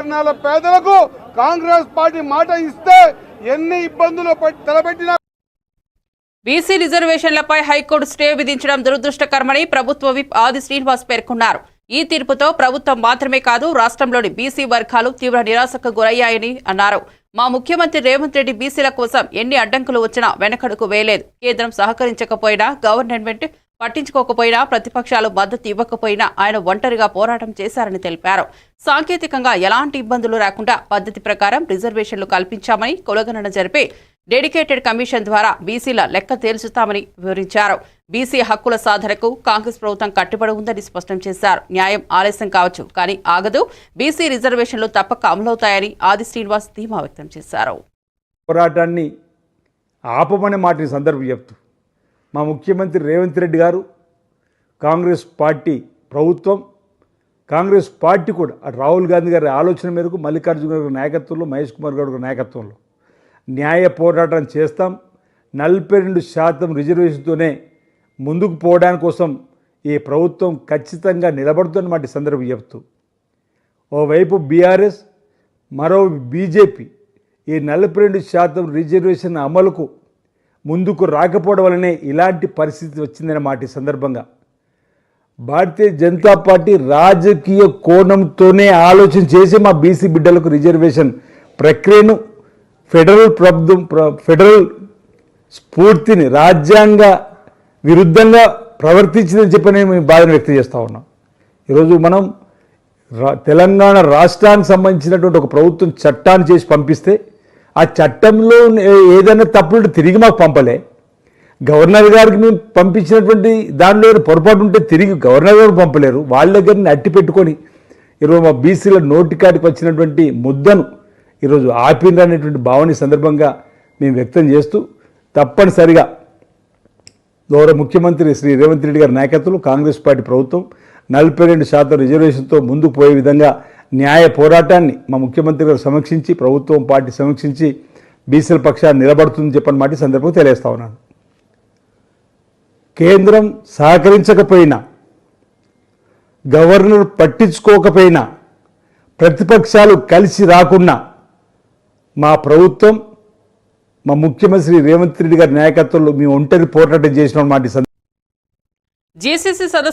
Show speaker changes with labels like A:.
A: తెలంగాణ పేదలకు కాంగ్రెస్ పార్టీ మాట ఇస్తే ఎన్ని ఇబ్బందులు తలపెట్టినా
B: బీసీ రిజర్వేషన్లపై హైకోర్టు స్టే విధించడం దురదృష్టకరమని ప్రభుత్వ విప్ ఆది శ్రీనివాస్ పేర్కొన్నారు. ఈ తీర్పుతో ప్రభుత్వం మాత్రమే కాదు రాష్ట్రంలోని బీసీ వర్గాలు తీవ్ర నిరాశకు గురయ్యాయని అన్నారు. మా ముఖ్యమంత్రి రేవంత్ రెడ్డి బీసీల కోసం ఎన్ని అడ్డంకులు వచ్చినా వెనకడుకు వేయలేదు. కేంద్రం సహకరించకపోయినా గవర్నమెంట్ పట్టించుకోకపోయినా ప్రతిపక్షాలు మద్దతు ఇవ్వకపోయినా ఆయన ఒంటరిగా పోరాటం చేశారని తెలిపారు. సాంకేతికంగా ఎలాంటి ఇబ్బందులు రాకుండా పద్ధతి ప్రకారం రిజర్వేషన్లు కల్పించామని కొలగణన జరిపి డెడికేటెడ్ కమిషన్ ద్వారా బీసీల లెక్క తేల్చుతామని వివరించారు. బీసీ హక్కుల సాధనకు కాంగ్రెస్ ప్రభుత్వం కట్టుబడి ఉందని స్పష్టం చేశారు. న్యాయం ఆలస్యం కావచ్చు కానీ ఆగదు. బీసీ రిజర్వేషన్లు తప్పక అమలవుతాయని ఆది శ్రీనివాస్ ధీమా వ్యక్తం చేశారు.
C: పోరాటాన్ని ఆపమని మాటిన సందర్భం చెప్తూ మా ముఖ్యమంత్రి రేవంత్ రెడ్డి గారు కాంగ్రెస్ పార్టీ ప్రభుత్వం కాంగ్రెస్ పార్టీ కూడా రాహుల్ గాంధీ గారి ఆలోచన మేరకు మల్లికార్జున గారి నాయకత్వంలో మహేష్ కుమార్ గౌడ్ గారి నాయకత్వంలో న్యాయ పోరాటం చేస్తాం. నలభై రెండు శాతం రిజర్వేషన్తోనే ముందుకు పోవడానికి కోసం ఈ ప్రభుత్వం ఖచ్చితంగా నిలబడుతున్న మాట సందర్భం చెప్తూ ఓవైపు బీఆర్ఎస్ మరో బీజేపీ ఈ నలభై రెండు శాతం రిజర్వేషన్ అమలుకు ముందుకు రాకపోవడం వల్లనే ఇలాంటి పరిస్థితి వచ్చిందనే మాట ఈ సందర్భంగా. భారతీయ జనతా పార్టీ రాజకీయ కోణంతోనే ఆలోచన చేసి మా బీసీ బిడ్డలకు రిజర్వేషన్ ప్రక్రియను ఫెడరల్ ప్రభుత్వం ప్ర- ఫెడరల్ స్ఫూర్తిని రాజ్యాంగ విరుద్ధంగా ప్రవర్తించిందని చెప్పి నేను మేము బాధను వ్యక్తం చేస్తూ ఉన్నాం. ఈరోజు మనం తెలంగాణ రాష్ట్రానికి సంబంధించినటువంటి ఒక ప్రభుత్వం చట్టాన్ని చేసి పంపిస్తే ఆ చట్టంలో ఏదైనా తప్పులు తిరిగి మాకు పంపలే. గవర్నర్ గారికి మేము పంపించినటువంటి దానిలో పొరపాటు ఉంటే తిరిగి గవర్నర్ గారు పంపలేరు. వాళ్ళ దగ్గరని అట్టి పెట్టుకొని ఈరోజు మా బీసీల నోటికాటికి వచ్చినటువంటి ముద్దను ఈరోజు ఆపిండ్రు అనేటువంటి భావన సందర్భంగా మేము వ్యక్తం చేస్తూ తప్పనిసరిగా గౌరవ ముఖ్యమంత్రి శ్రీ రేవంత్ రెడ్డి గారి నాయకత్వంలో కాంగ్రెస్ పార్టీ ప్రభుత్వం నలభై రెండు శాతం రిజర్వేషన్తో ముందుకు పోయే విధంగా న్యాయ పోరాటాన్ని మా ముఖ్యమంత్రి గారు సమీక్షించి ప్రభుత్వం పార్టీ సమీక్షించి బీసీల పక్షాన్ని నిలబడుతుందని చెప్పని మాట సందర్భంగా తెలియజేస్తా ఉన్నాను. కేంద్రం సహకరించకపోయినా గవర్నర్ పట్టించుకోకపోయినా ప్రతిపక్షాలు కలిసి రాకున్నా మా ప్రభుత్వం మా ముఖ్యమంత్రి రేవంత్ రెడ్డి గారి నాయకత్వంలో మేము ఒంటరి పోరాటం చేసిన మాట
B: జేసీసీ సదస్సు